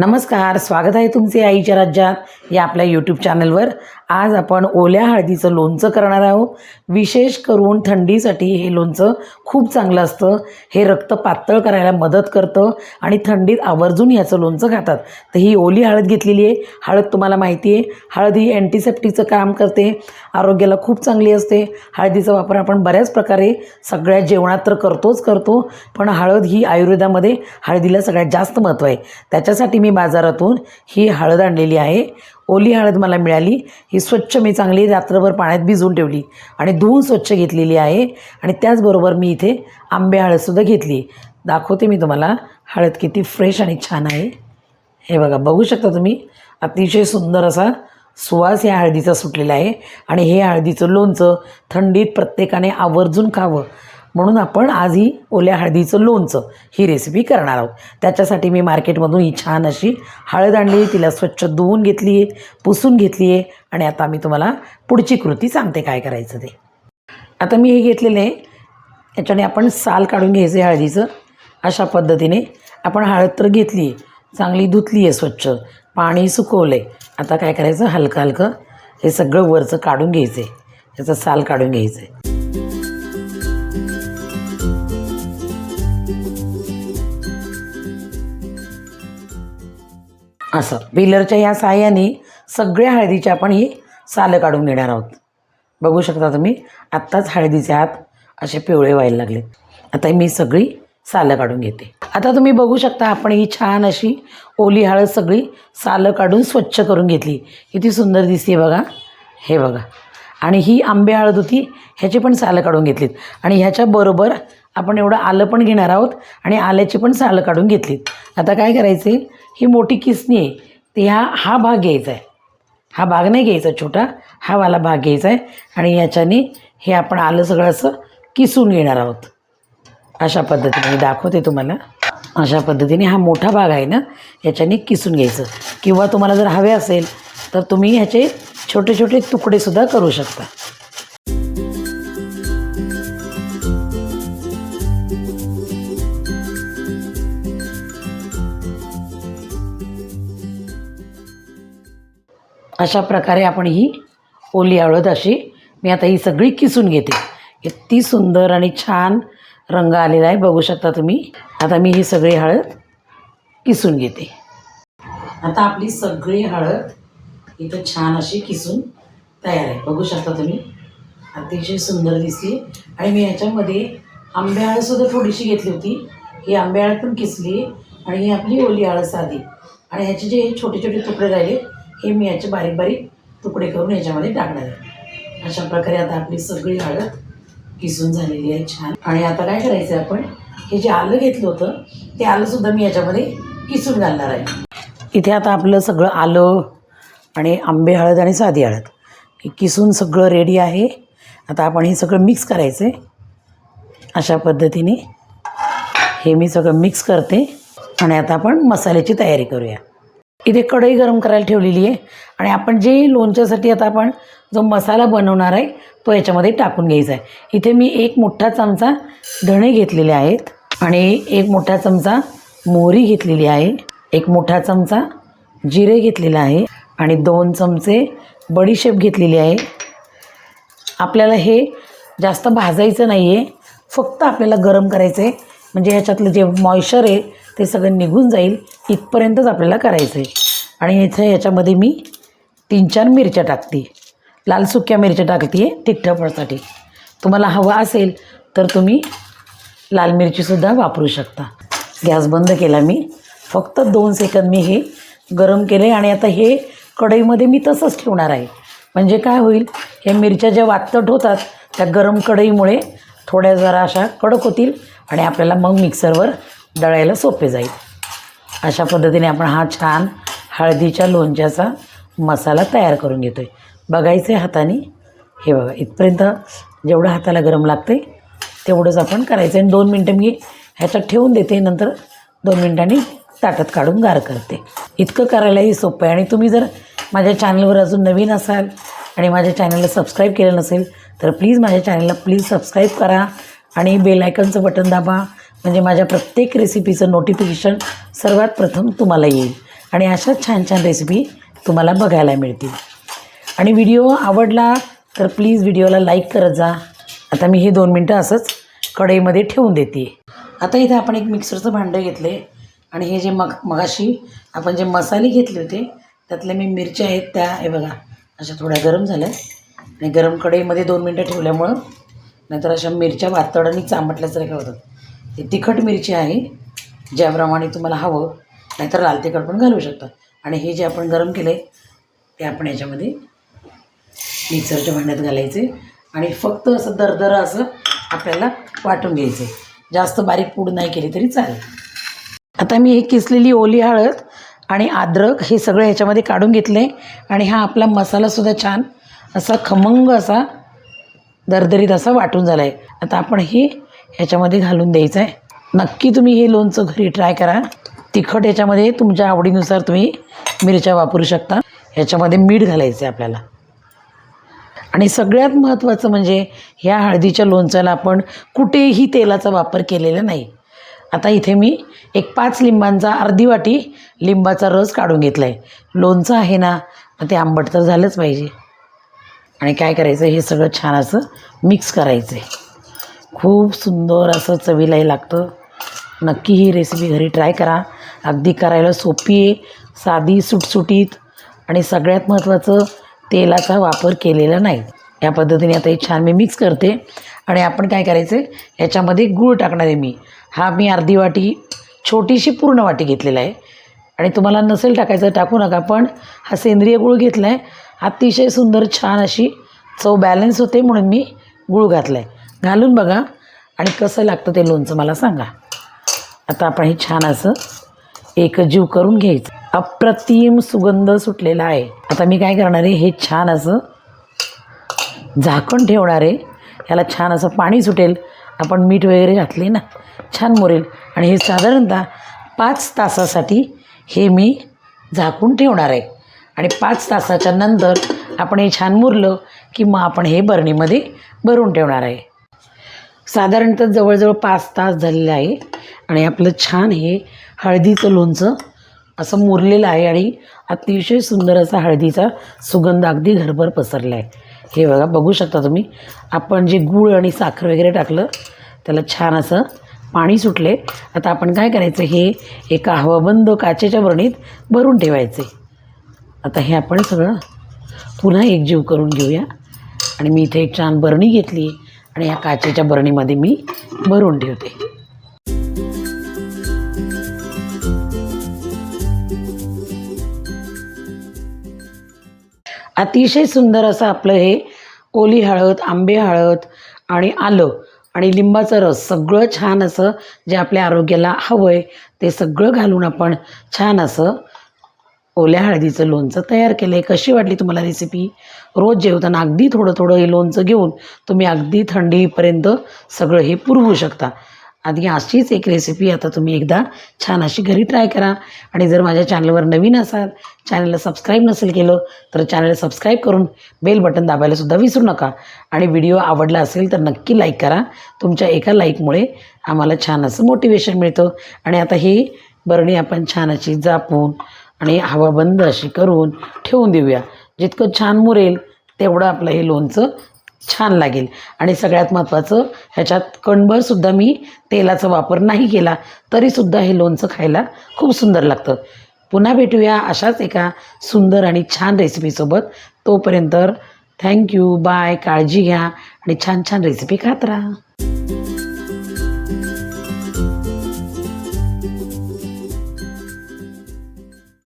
नमस्कार स्वागत आहे तुमचे आईच्या राज्यात या आपल्या यूट्यूब चॅनलवर आज आपण ओल्या हळदीचं लोणचं करणार आहोत. विशेष करून थंडीसाठी हे लोणचं खूप चांगलं असतं. हे रक्त पातळ करायला मदत करतं आणि थंडीत आवर्जून ह्याचं लोणचं खातात. तर ही ओली हळद घेतलेली आहे. हळद तुम्हाला माहिती आहे. हळद ही अँटीसेप्टिकचं काम करते. आरोग्याला खूप चांगली असते. हळदीचा वापर आपण बऱ्याच प्रकारे सगळ्या जेवणात तर करतोच करतो पण हळद ही आयुर्वेदामध्ये हळदीला सगळ्यात जास्त महत्त्व आहे. त्याच्यासाठी मी मी बाजारातून ही हळद आणलेली आहे. ओली हळद मला मिळाली. ही स्वच्छ मी चांगली रात्रभर पाण्यात भिजवून ठेवली आणि धुवून स्वच्छ घेतलेली आहे आणि त्याचबरोबर मी इथे आंबे हळदसुद्धा घेतली. दाखवते मी तुम्हाला हळद किती फ्रेश आणि छान आहे. हे बघा बघू शकता तुम्ही अतिशय सुंदर असा सुवास या हळदीचा सुटलेला आहे. आणि हे हळदीचं लोणचं थंडीत प्रत्येकाने आवर्जून खावं. म्हणून आपण आज ही ओल्या हळदीचं लोणचं ही रेसिपी करणार आहोत. त्याच्यासाठी मी मार्केटमधून ही छान अशी हळद आणली तिला स्वच्छ धुवून घेतली आहे पुसून घेतली आहे आणि आता मी तुम्हाला पुढची कृती सांगते काय करायचं ते. आता मी हे घेतलेलं आहे. याच्याने आपण साल काढून घ्यायचं आहे हळदीचं. अशा पद्धतीने आपण हळद तर घेतली आहे. चांगली धुतली आहे स्वच्छ. पाणी सुकवलं आहे आता काय करायचं? हलकं हलकं हे सगळं वरचं काढून घ्यायचं आहे याचं साल काढून घ्यायचं आहे असं. पिलरच्या या साह्याने सगळ्या हळदीच्या आपण ही सालं काढून घेणार आहोत. बघू शकता तुम्ही आत्ताच हळदीचे हात असे पिवळे व्हायला लागले आता मी सगळी सालं काढून घेते. आता तुम्ही बघू शकता आपण ही छान अशी ओली हळद सगळी सालं काढून स्वच्छ करून घेतली. किती सुंदर दिसते बघा. हे बघा. आणि ही आंबे हळद होती ह्याची पण सालं काढून घेतलीत. आणि ह्याच्याबरोबर आपण एवढं आलं पण घेणार आहोत आणि आल्याची पण सालं काढून घेतलीत. आता काय करायचं ही मोठी किसणी आहे. ते ह्या हा भाग घ्यायचा आहे. हा भाग नाही घ्यायचा छोटा हा वाला भाग घ्यायचा आहे. आणि याच्याने हे आपण आलं सगळं असं किसून घेणार आहोत. अशा पद्धतीने मी दाखवते तुम्हाला. अशा पद्धतीने हा मोठा भाग आहे ना याच्याने किसून घ्यायचं. किंवा तुम्हाला जर हवे असेल तर तुम्ही ह्याचे छोटे छोटे तुकडेसुद्धा करू शकता. अशा प्रकारे आपण ही ओली हळद अशी मी आता ही सगळी किसून घेते. इतकी सुंदर आणि छान रंग आलेला आहे. बघू शकता तुम्ही. आता मी ही सगळी हळद किसून घेते. आता आपली सगळी हळद इथं छान अशी किसून तयार आहे. बघू शकता तुम्ही. अतिशय सुंदर दिसली. आणि मी याच्यामध्ये आंबे हळदसुद्धा थोडीशी घेतली होती. ही आंबे हळद पण किसली. आणि ही आपली ओली हळद साधी. आणि ह्याचे जे छोटे छोटे तुकडे राहिले हे मी याचे बारीक बारीक तुकडे करून ह्याच्यामध्ये टाकणार आहे. अशा प्रकारे आता आपली सगळी हळद किसून झालेली आहे छान. आणि आता काय करायचं आहे आपण? हे जे आलं घेतलं होतं ते आलंसुद्धा मी याच्यामध्ये किसून घालणार आहे. इथे आता आपलं सगळं आलं आणि आंबे हळद आणि साधी हळद. हे किसून सगळं रेडी आहे. आता आपण हे सगळं मिक्स करायचं आहे अशा पद्धतीने हे मी सगळं मिक्स करते. आणि आता आपण मसाल्याची तयारी करूया. इथे कढई गरम करायला ठेवलेली आहे. आणि आपण जे लोणच्यासाठी आता आपण जो मसाला बनवणार आहे तो याच्यामध्ये टाकून घ्यायचा आहे. इथे मी एक मोठा चमचा धणे घेतलेले आहेत आणि एक मोठा चमचा मोहरी घेतलेली आहे. एक मोठा चमचा जिरे घेतलेला आहे आणि दोन चमचे बडीशेप घेतलेली आहे. आपल्याला हे जास्त भाजायचं नाही आहे फक्त आपल्याला गरम करायचं आहे म्हणजे ह्याच्यातलं जे मॉइश्चर आहे ते सगळं निघून जाईल इथपर्यंतच आपल्याला करायचं आहे आणि इथं ह्याच्यामध्ये मी तीन चार मिरच्या टाकते. लाल सुक्या मिरच्या टाकते आहे तिठ्ठफळसाठी तुम्हाला हवा असेल तर तुम्ही लाल मिरचीसुद्धा वापरू शकता. गॅस बंद केला मी. फक्त दोन सेकंद मी हे गरम केले आणि आता हे कढईमध्ये मी तसंच ठेवणार आहे. म्हणजे काय होईल हे मिरच्या ज्या वातट होतात त्या गरम कढईमुळे थोड्या जरा अशा कडक होतील आणि आपल्याला मग मिक्सरवर दळायला सोपे जाईल. अशा पद्धतीने आपण हा छान हळदीच्या लोणच्याचा मसाला तयार करून घेतो आहे बघायचं आहे हाताने. हे बघा इथपर्यंत जेवढं हाताला गरम लागतं आहे तेवढंच आपण करायचं आहे आणि दोन मिनटं मी ह्याच्यात ठेवून देते. नंतर दोन मिनटांनी ताटात काढून गार करते. इतकं करायलाही सोपं आहे. आणि तुम्ही जर माझ्या चॅनलवर अजून नवीन असाल आणि माझ्या चॅनलला सबस्क्राईब केलं नसेल तर प्लीज माझ्या चॅनलला प्लीज सबस्क्राईब करा आणि बेल आयकनचं बटन दाबा. म्हणजे माझ्या प्रत्येक रेसिपीचं नोटिफिकेशन सर्वात प्रथम तुम्हाला येईल. आणि अशाच छान छान रेसिपी तुम्हाला बघायला मिळतील. आणि व्हिडिओ आवडला तर प्लीज व्हिडिओला लाईक करत जा. आता मी हे दोन मिनटं असंच कढईमध्ये ठेवून देते. आता इथे आपण एक मिक्सरचं भांडं घेतले आणि हे जे मग मगाशी आपण जे मसाले घेतले होते त्यातल्या मी मिरच्या आहेत त्या हे बघा अशा थोड्या गरम झाल्या आणि गरम कढईमध्ये दोन मिनटं ठेवल्यामुळं नाहीतर अशा मिरच्या वातड आणि चांबटल्यासारख्या होतात. ही तिखट मिरची आहे ज्याप्रमाणे तुम्हाला हवं नाहीतर लाल तिखट पण घालू शकता. आणि हे जे आपण गरम केलं आहे ते आपण याच्यामध्ये मिक्सरच्या भांड्यात घालायचे. आणि फक्त असं दरदर असं आपल्याला वाटून घ्यायचे. जास्त बारीक पूड नाही केली तरी चालेल. आता मी हे किसलेली ओली हळद आणि अद्रक हे सगळं ह्याच्यामध्ये काढून घेतले आणि हा आपला मसालासुद्धा छान असा खमंग असा दरदरीत असा वाटून झाला आहे आता आपण हे ह्याच्यामध्ये घालून द्यायचं आहे नक्की तुम्ही हे लोणचं घरी ट्राय करा. तिखट ह्याच्यामध्ये तुमच्या आवडीनुसार तुम्ही मिरच्या वापरू शकता. ह्याच्यामध्ये मीठ घालायचं आहे आपल्याला. आणि सगळ्यात महत्त्वाचं म्हणजे ह्या हळदीच्या लोणच्याला आपण कुठेही तेलाचा वापर केलेला नाही. आता इथे मी एक पाच लिंबांचा अर्धी वाटी लिंबाचा रस काढून घेतला आहे लोणचं आहे ना मग ते आंबट तर झालंच पाहिजे. आणि काय करायचं हे सगळं छान असं मिक्स करायचं आहे खूप सुंदर असं चवीलाही लागतं. नक्की ही रेसिपी घरी ट्राय करा. अगदी करायला सोपी आहे. साधी सुटसुटीत आणि सगळ्यात महत्त्वाचं तेलाचा वापर केलेला नाही. या पद्धतीने आता हे छान मी मिक्स करते. आणि आपण काय करायचं? आहे ह्याच्यामध्ये गूळ टाकणार आहे मी. हा मी अर्धी वाटी छोटीशी पूर्ण वाटी घेतलेला आहे. आणि तुम्हाला नसेल टाकायचं टाकू नका पण हा सेंद्रिय गूळ घेतला आहे अतिशय सुंदर छान अशी चव बॅलन्स होते म्हणून मी गूळ घातला आहे घालून बघा. आणि कसं लागतं ते लोणचं मला सांगा. आता आपण हे छान असं एकजीव करून घ्यायचं. अप्रतिम सुगंध सुटलेला आहे. आता मी काय करणार आहे? हे छान असं झाकण ठेवणार आहे. ह्याला छान असं पाणी सुटेल. आपण मीठ वगैरे घातले ना छान मुरेल. आणि हे साधारणतः पाच तासासाठी हे मी झाकून ठेवणार आहे. आणि पाच तासाच्या नंतर आपण हे छान मुरलं की मग आपण हे बरणीमध्ये भरून ठेवणार आहे. साधारणतः जवळजवळ पाच तास झालेलं आहे. आणि आपलं छान हे हळदीचं लोणचं असं मुरलेलं आहे आणि अतिशय सुंदर असा हळदीचा सुगंध अगदी घरभर पसरला आहे. हे बघा बघू शकता तुम्ही. आपण जे गूळ आणि साखर वगैरे टाकलं त्याला छान असं पाणी सुटले. आता आपण काय करायचं हे एका हवाबंद काचेच्या बरणीत भरून ठेवायचे. आता हे आपण सगळं पुन्हा एकजीव करून घेऊया. आणि मी इथे एक छान बरणी घेतली आणि या काचेच्या बरणीमध्ये मी भरून ठेवते. अतिशय सुंदर असं आपलं हे ओली हळद आंबे हळद आणि आलं आणि लिंबाचा रस सगळं छान असं जे आपल्या आरोग्याला हवं आहे ते सगळं घालून आपण छान असं ओल्या हळदीचं लोणचं तयार केलं आहे कशी वाटली तुम्हाला रेसिपी रोज जेवताना अगदी थोडं थोडं हे लोणचं घेऊन तुम्ही अगदी थंडीपर्यंत सगळं हे पुरवू शकता. आधी अशीच एक रेसिपी आता तुम्ही एकदा छान अशी घरी ट्राय करा. आणि जर माझ्या चॅनलवर नवीन असाल चॅनलला सबस्क्राईब नसेल केलं तर चॅनलला सबस्क्राईब करून बेल बटन दाबायलासुद्धा विसरू नका. आणि व्हिडिओ आवडला असेल तर नक्की लाईक करा. तुमच्या एका लाईकमुळे आम्हाला छान असं मोटिवेशन मिळतं. आणि आता ही बरणी आपण छान अशी जापून आणि हवा बंद अशी करून ठेवून देऊया. जितकं छान मुरेल तेवढं आपलं हे लोणचं छान लागेल. आणि सगळ्यात महत्त्वाचं ह्याच्यात कणभरसुद्धा मी तेलाचा वापर नाही केला तरीसुद्धा हे लोणचं खायला खूप सुंदर लागतं. पुन्हा भेटूया अशाच एका सुंदर आणि छान रेसिपीसोबत तोपर्यंत थँक्यू बाय काळजी घ्या आणि छान छान रेसिपी खात राहा.